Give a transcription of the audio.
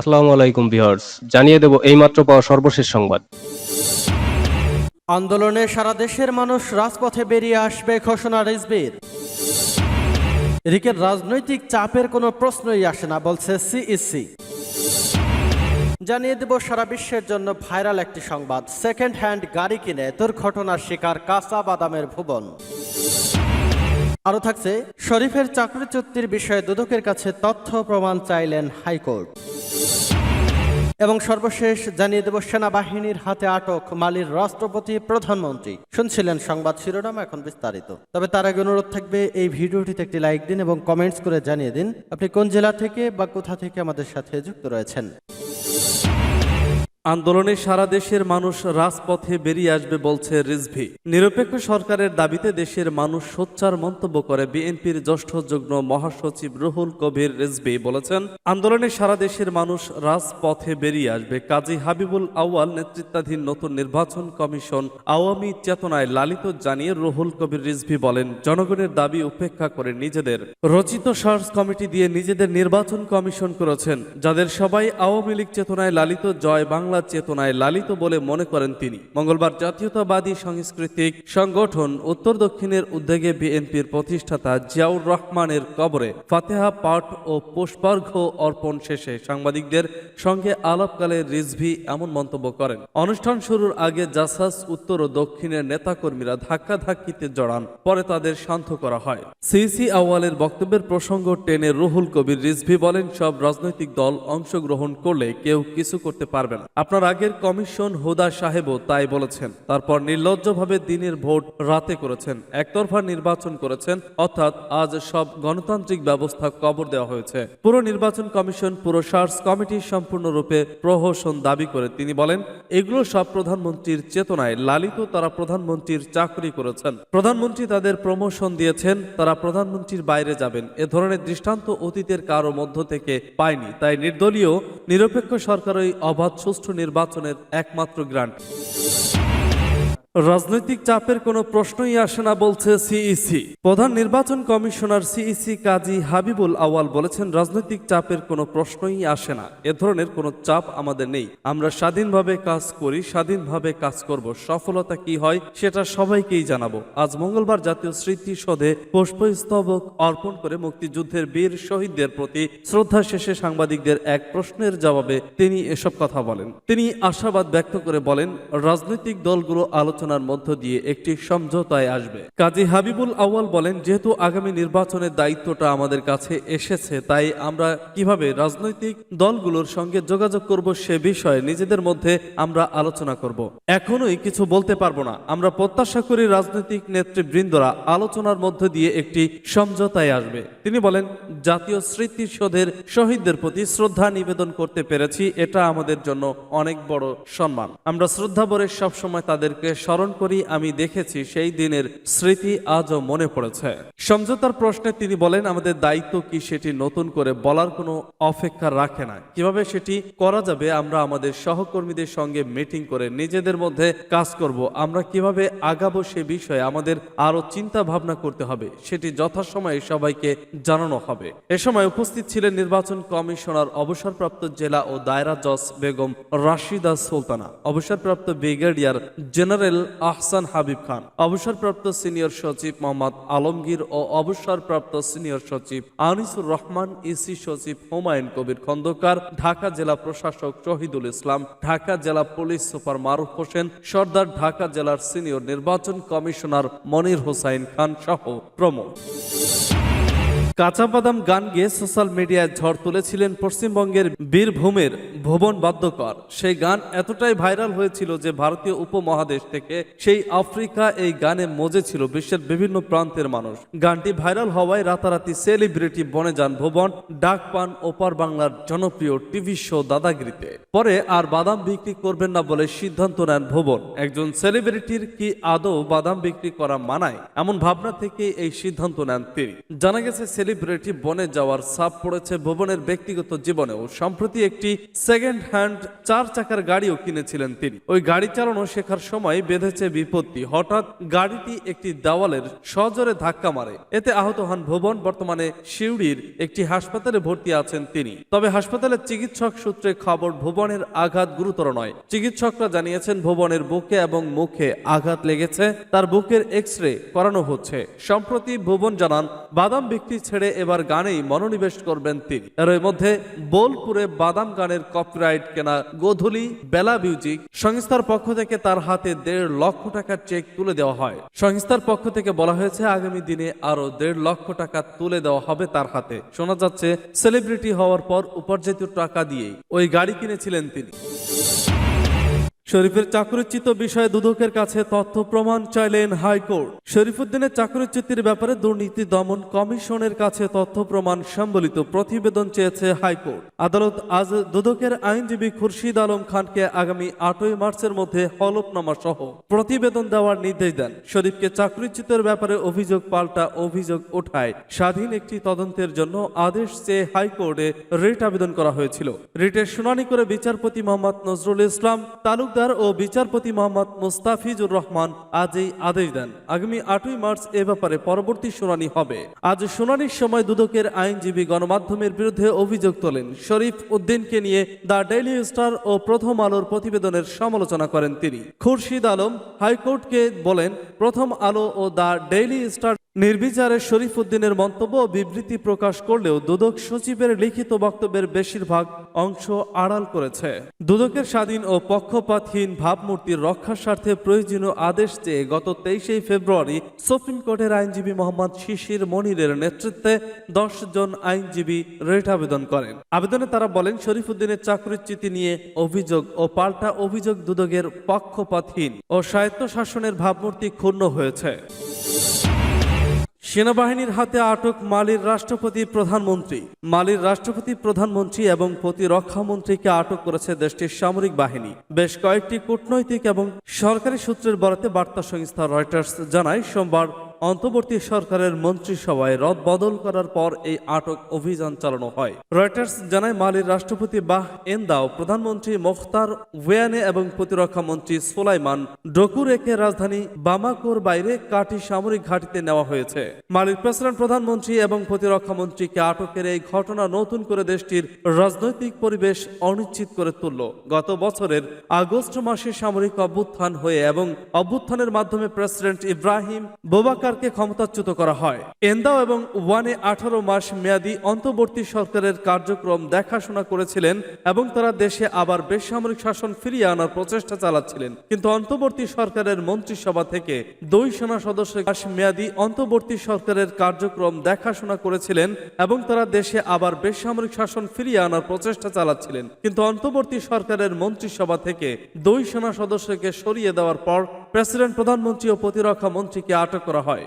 আসসালামু আলাইকুম ভিউয়ার্স, জানিয়ে দেব এইমাত্র পাওয়া সর্বশেষ সংবাদ। আন্দোলনে সারা দেশের মানুষ রাজপথে বেরিয়ে আসবে ঘোষণা রিজবির। এদিকে রাজনৈতিক চাপের কোনো প্রশ্নই আসে না, বলছে সিইসি। জানিয়ে দেব সারা বিশ্বের জন্য ভাইরাল একটি সংবাদ সেকেন্ড হ্যান্ড গাড়ি কিনে দুর্ঘটনার শিকার কাঁচা বাদামের ভুবন। আরও থাকছে, শরীফের চাকরিচ্যুতির বিষয়ে দুদকের কাছে তথ্য প্রমাণ চাইলেন হাইকোর্ট। এবং সর্বশেষ জানিয়ে দেব, সেনাবাহিনীর হাতে আটক মালির রাষ্ট্রপতি, প্রধানমন্ত্রী। শুনছিলেন সংবাদ শিরোনাম এখন বিস্তারিত। তবে তার আগে অনুরোধ থাকবে, এই ভিডিওটিতে একটি লাইক দিন এবং কমেন্টস করে জানিয়ে দিন, আপনি কোন জেলা থেকে বা কোথা থেকে আমাদের সাথে যুক্ত রয়েছেন। আন্দোলনে সারা দেশের মানুষ রাজপথে বেরিয়ে আসবে বলছে রিজভি। নিরপেক্ষ সরকারের দাবিতে দেশের মানুষ সোচ্চার মন্তব্য করে বিএনপির জ্যেষ্ঠ যুগ্ম মহাসচিব রুহুল কবির রিজভি বলেছেন, আন্দোলনে সারা দেশের মানুষ রাজপথে বেরিয়ে আসবে। কাজী হাবিবুল আউয়াল নেতৃত্বাধীন নতুন নির্বাচন কমিশন আওয়ামী চেতনায় লালিত জানিয়ে রুহুল কবির রিজভি বলেন, জনগণের দাবি উপেক্ষা করে নিজেদের। রচিত সার্চ কমিটি দিয়ে নিজেদের নির্বাচন কমিশন করেছেন, যাদের সবাই আওয়ামী লীগ চেতনায় লালিত জয় বাংলা চেতনায় লালিত বলে মনে করেন তিনি। মঙ্গলবার জাতীয়তাবাদী সাংস্কৃতিক সংগঠন উত্তর দক্ষিণের উদ্যোগে বিএনপির প্রতিষ্ঠাতা জিয়াউর রহমানের কবরে ফাতেহা পাঠ ও পুষ্পার্ঘ অর্পণ শেষে সাংবাদিকদের সঙ্গে আলাপকালে রিজভি এমন মন্তব্য করেন, অনুষ্ঠান শুরুর আগে জাসাস উত্তর ও দক্ষিণের নেতাকর্মীরা ধাক্কাধাক্কিতে জড়ান, পরে তাদের শান্ত করা হয়। সিসি আওয়ালের বক্তব্যের প্রসঙ্গ টেনে রুহুল কবির রিজভি বলেন, সব রাজনৈতিক দল অংশগ্রহণ করলে কেউ কিছু করতে পারবে না। আপনার আগের কমিশন হুদা সাহেবও তাই বলেছেন। তারপর নির্লজ্জভাবে দিনের ভোট রাতে করেছেন। একতরফা নির্বাচন করেছেন, অর্থাৎ আজ সব গণতান্ত্রিক ব্যবস্থা কবর দেওয়া হয়েছে। পুরো নির্বাচন কমিশন, পুরো সার্চ কমিটি সম্পূর্ণরূপে প্রহসন দাবি করে তিনি বলেন, এগুলো সব প্রধানমন্ত্রীর চেতনায় লালিত, তারা প্রধানমন্ত্রীর চাকরি করেছেন। প্রধানমন্ত্রী তাদের প্রমোশন দিয়েছেন, তারা প্রধানমন্ত্রীর বাইরে যাবেন। এ ধরনের দৃষ্টান্ত অতীতের কারও মধ্য থেকে পায়নি। তাই নির্দলীয়, নিরপেক্ষ সরকারই অবাধ, সুষ্ঠু নির্বাচনের একমাত্র গ্রান্ট। রাজনৈতিক চাপের কোনো প্রশ্নই আসে না বলছে সিইসি প্রধান নির্বাচন কমিশনার সিইসি কাজী হাবিবুল আওয়াল বলেছেন, রাজনৈতিক চাপের কোনো প্রশ্নই আসে না। এ ধরনের কোনো চাপ আমাদের নেই। আমরা স্বাধীনভাবে কাজ করি, স্বাধীনভাবে কাজ করব। সফলতা কি হয় সেটা সবাইকেই জানাব। আজ মঙ্গলবার জাতীয় স্মৃতিসৌধে পুষ্পস্তবক অর্পণ করে মুক্তিযুদ্ধের বীর শহীদদের প্রতি শ্রদ্ধা শেষে সাংবাদিকদের এক প্রশ্নের জবাবে তিনি এসব কথা বলেন। তিনি আশাবাদ ব্যক্ত করে বলেন, রাজনৈতিক দলগুলো আলোচনার মধ্য দিয়ে একটি সমঝোতায় আসবে। কাজী হাবিবুল আউয়াল বলেন, যেহেতু আগামী নির্বাচনের দায়িত্বটা আমাদের কাছে এসেছে, তাই আমরা কীভাবে রাজনৈতিক দলগুলোর সঙ্গে যোগাযোগ করব সে বিষয়ে নিজেদের মধ্যে আমরা আলোচনা করব। এখনোই কিছু বলতে পারব না। আমরা প্রত্যাশা করি রাজনৈতিক নেতৃবৃন্দরা আলোচনার মধ্য দিয়ে একটি সমঝোতায় আসবে। তিনি বলেন, জাতীয় স্মৃতিসৌধের শহীদদের প্রতি শ্রদ্ধা নিবেদন করতে পেরেছি, এটা আমাদের জন্য অনেক বড় সম্মান। আমরা শ্রদ্ধা ভরে সবসময় তাদেরকে স্মরণ করি, আমি দেখেছি সেই দিনের স্মৃতি আজও মনে পড়েছে। সমঝোতার প্রশ্নে তিনি বলেন, আমাদের দায়িত্ব কি সেটি নতুন করে বলার কোনো অপেক্ষা রাখে না। কীভাবে সেটি করা যাবে, আমরা আমাদের সহকর্মীদের সঙ্গে মিটিং করে নিজেদের মধ্যে কাজ করব। আমরা কীভাবে আগাবো সে বিষয়ে আমাদের আরও চিন্তা ভাবনা করতে হবে, সেটি যথাসময়ে সবাইকে জানানো হবে। এ সময় উপস্থিত ছিলেন নির্বাচন কমিশনার, অবসরপ্রাপ্ত জেলা ও দায়রা জজ বেগম রাশিদা সুলতানা, অবসরপ্রাপ্ত ব্রিগেডিয়ার জেনারেল আহসান হাবিব খান। অবসরপ্রাপ্ত সিনিয়র সচিব মোহাম্মদ আলমগীর ও অবসরপ্রাপ্ত সিনিয়র সচিব আনিসুর রহমান, ইসি সচিব হুমায়ুন কবির খন্দকার, ঢাকা জেলা প্রশাসক শহীদুল ইসলাম, ঢাকা জেলা পুলিশ সুপার মারুফ হোসেন, সর্দার ঢাকা জেলার সিনিয়র নির্বাচন কমিশনার মনির হোসাইন খান সহ প্রমুখ। কাঁচা বাদাম গান গেয়ে সোশ্যাল মিডিয়ায় ঝড় তুলেছিলেন পশ্চিমবঙ্গের বীরভূমের ভুবন বাদ্যকর। সেই গান এতটাই ভাইরাল হয়েছিল যে ভারতীয় উপমহাদেশ থেকে সেই আফ্রিকা এই গানে মজে ছিল বিশ্বের বিভিন্ন প্রান্তের মানুষ। গানটি ভাইরাল হওয়ায় রাতারাতি সেলিব্রিটি বনে যান ভুবন ডাক পান ওপার বাংলার জনপ্রিয় টিভি শো দাদাগিরিতে। পরে আর বাদাম বিক্রি করবেন না বলে সিদ্ধান্ত নেন ভুবন। একজন সেলিব্রিটির কি আদৌ বাদাম বিক্রি করা মানায়? এমন ভাবনা থেকে এই সিদ্ধান্ত নেন তিনি। জানা গেছে সেলিব্রিটি বনে যাওয়ার ছাপ পড়েছে ভুবনের ব্যক্তিগত জীবনেও। সম্প্রতি একটি সেকেন্ড হ্যান্ড চার চাকার গাড়িও কিনেছিলেন তিনি। ওই গাড়ি চালানো শেখার সময় বেঁধেছে বিপত্তি। হঠাৎ গাড়িটি একটি দেওয়ালের সজোরে ধাক্কা মারে। এতে আহত হন ভুবন, বর্তমানে শিউড়ির একটি হাসপাতালে ভর্তি আছেন তিনি। তবে হাসপাতালের চিকিৎসক সূত্রে খবর, ভুবনের আঘাত গুরুতর নয়। চিকিৎসকরা জানিয়েছেন, ভুবনের বুকে এবং মুখে আঘাত লেগেছে। তার বুকের এক্স রে করানো হচ্ছে। সম্প্রতি ভুবন জানান, বাদাম বিক্রি ছেড়ে এবার গানেই মনোনিবেশ করবেন তিনি। এর মধ্যে বোলপুরে বাদাম গানের কপিরাইট কেনা গোধূলি, বেলা মিউজিক, সংস্থার পক্ষ থেকে তার হাতে দেড় লক্ষ টাকার চেক তুলে দেওয়া হয়। সংস্থার পক্ষ থেকে বলা হয়েছে, আগামী দিনে আরও দেড় লক্ষ টাকা তুলে দেওয়া হবে তার হাতে। শোনা যাচ্ছে, সেলিব্রিটি হওয়ার পর উপার্জিত টাকা দিয়েই। ওই গাড়ি কিনেছিলেন তিনি। শরীফের চাকরিচ্যুত বিষয়ে দুদকের কাছে তথ্য প্রমাণ চাইলেন হাইকোর্ট। শরীফুদ্দিনের চাকরিচ্যুতির ব্যাপারে দুর্নীতি দমন কমিশনের কাছে তথ্য প্রমাণ সম্বলিত প্রতিবেদন চেয়েছে হাইকোর্ট। আদালত আজ দুদকের আইনজীবী খুরশিদ আলম খানকে আগামী আটই মার্চের মধ্যে হলফনামা সহ প্রতিবেদন দেওয়ার নির্দেশ দেন। শরীফকে চাকরিচ্যুতের ব্যাপারে অভিযোগ পাল্টা অভিযোগ ওঠায়। স্বাধীন একটি তদন্তের জন্য আদেশ চেয়ে হাইকোর্টে রিট আবেদন করা হয়েছিল। রিটের শুনানি করে বিচারপতি মোহাম্মদ নজরুল ইসলাম তালুকদার ও বিচারপতি মোহাম্মদ মুস্তাফিজুর রহমান আজ এই আদেশ দেন। আগামী আটই মার্চ এ ব্যাপারে পরবর্তী শুনানি হবে। আজ শুনানির সময় দুদকের আইনজীবী গণমাধ্যমের বিরুদ্ধে অভিযোগ তোলেন। শরীফ উদ্দিনকে নিয়ে দ্য ডেইলি স্টার ও প্রথম আলোর প্রতিবেদনের সমালোচনা করেন তিনি। খুরশিদ আলম হাইকোর্টকে বলেন, প্রথম আলো ও দ্য ডেইলি স্টার নির্বিচারে শরীফ উদ্দিনের মন্তব্য বিবৃতি প্রকাশ করলেও দুদক সচিবের লিখিত বক্তব্যের বেশিরভাগ অংশ আড়াল করেছে। দুদকের স্বাধীন ও পক্ষপাতহীন ভাবমূর্তির রক্ষার স্বার্থে প্রয়োজনীয় আদেশ চেয়ে গত তেইশে ফেব্রুয়ারি সুপ্রিম কোর্টের আইনজীবী মোহাম্মদ শিশির মনিরের নেতৃত্বে দশ জন আইনজীবী রেট আবেদন করেন। আবেদনে তারা বলেন শরীফ উদ্দিনের চাকরিচ্যুতি নিয়ে অভিযোগ ও পাল্টা অভিযোগ দুদকের পক্ষপাতহীন ও স্বায়ত্তশাসনের ভাবমূর্তি ক্ষুণ্ণ হয়েছে। সেনাবাহিনীর হাতে আটক মালির রাষ্ট্রপতি প্রধানমন্ত্রী। মালির রাষ্ট্রপতি প্রধানমন্ত্রী এবং প্রতিরক্ষা মন্ত্রীকে আটক করেছে দেশটির সামরিক বাহিনী। বেশ কয়েকটি কূটনৈতিক এবং সরকারি সূত্রের বরাতে বার্তা সংস্থা রয়টার্স জানায়, সোমবার অন্তর্বর্তী সরকারের মন্ত্রিসভায় রদ বদল করার পর এই আটক অভিযান চালানো হয়। রয়টার্স জানায়, মালির রাষ্ট্রপতি বাহ এন্দাও প্রধানমন্ত্রী মোখতার ওয়ানে এবং প্রতিরক্ষা মন্ত্রী সোলাইমান ডকুরেকে রাজধানী বামাকোর বাইরে কাটি সামরিক ঘাঁটিতে নেওয়া হয়েছে। মালির প্রেসিডেন্ট, প্রধানমন্ত্রী এবং প্রতিরক্ষা মন্ত্রীকে আটকের এই ঘটনা নতুন করে দেশটির রাজনৈতিক পরিবেশ অনিশ্চিত করে তুলল। গত বছরের আগস্ট মাসে সামরিক অভ্যুত্থান হয়ে এবং অভ্যুত্থানের মাধ্যমে প্রেসিডেন্ট ইব্রাহিম বোবাকারকে ক্ষমতাচ্যুত করা হয়। এন্দাও এবং ওয়ানে আঠারো মাস মেয়াদী অন্তর্বর্তী সরকারের কার্যক্রম দেখাশোনা করেছিলেন এবং তারা দেশে আবার বেসামরিক শাসন ফিরিয়ে আনার প্রচেষ্টা চালাচ্ছিলেন। কিন্তু অন্তর্বর্তী সরকারের মন্ত্রিসভা থেকে দুই সেনা সদস্য মাস মেয়াদী অন্তর্বর্তী সরকারের কার্যক্রম দেখাশোনা করেছিলেন এবং তারা দেশে আবার বেসামরিক শাসন ফিরিয়ে আনার প্রচেষ্টা চালাচ্ছিলেন। কিন্তু অন্তর্বর্তী সরকারের মন্ত্রিসভা থেকে দুই সেনা সদস্যকে সরিয়ে দেওয়ার পর প্রেসিডেন্ট প্রধানমন্ত্রী ও প্রতিরক্ষা মন্ত্রীকে আটক করা হয়।